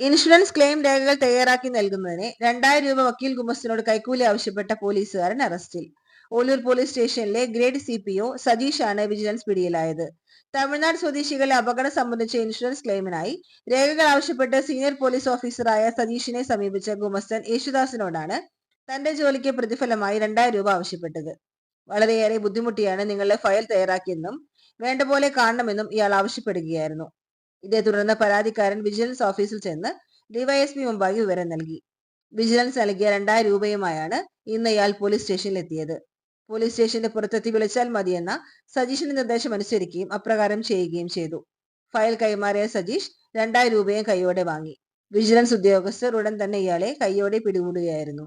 Insurance claim രേഖകൾ തയ്യാറാക്കി നൽകുന്നതിന് രണ്ടായിരം രൂപ വക്കീൽ ഗുമസ്തിനോട് കൈക്കൂലി ആവശ്യപ്പെട്ട പോലീസുകാരൻ അറസ്റ്റിൽ. ഓലൂർ പോലീസ് സ്റ്റേഷനിലെ ഗ്രേഡ് സി പി ഒ സതീഷാണ് വിജിലൻസ് പിടിയിലായത്. തമിഴ്നാട് സ്വദേശികളെ അപകടം സംബന്ധിച്ച ഇൻഷുറൻസ് ക്ലെയിമിനായി രേഖകൾ ആവശ്യപ്പെട്ട് സീനിയർ പോലീസ് ഓഫീസറായ സതീഷിനെ സമീപിച്ച ഗുമസ്തൻ യേശുദാസിനോടാണ് തന്റെ ജോലിക്ക് പ്രതിഫലമായി രണ്ടായിരം രൂപ ആവശ്യപ്പെട്ടത്. വളരെയേറെ ബുദ്ധിമുട്ടിയാണ് നിങ്ങളുടെ ഫയൽ തയ്യാറാക്കിയെന്നും വേണ്ട പോലെ കാണണമെന്നും ഇയാൾ ആവശ്യപ്പെടുകയായിരുന്നു. ഇതേ തുടർന്ന് പരാതിക്കാരൻ വിജിലൻസ് ഓഫീസിൽ ചെന്ന് ഡിവൈഎസ്പി മുമ്പാകെ വിവരം നൽകി. വിജിലൻസ് നൽകിയ രണ്ടായിരം രൂപയുമായാണ് ഇന്ന് ഇയാൾ പോലീസ് സ്റ്റേഷനിൽ എത്തിയത് പോലീസ് സ്റ്റേഷന്റെ പുറത്തെത്തി വിളിച്ചാൽ മതിയെന്ന സജീഷിന്റെ നിർദ്ദേശം അനുസരിക്കുകയും അപ്രകാരം ചെയ്യുകയും ചെയ്തു. ഫയൽ കൈമാറിയ സജീഷ് രണ്ടായിരം രൂപയും കൈയോടെ വാങ്ങി. വിജിലൻസ് ഉദ്യോഗസ്ഥർ ഉടൻ തന്നെ ഇയാളെ കൈയോടെ പിടികൂടുകയായിരുന്നു.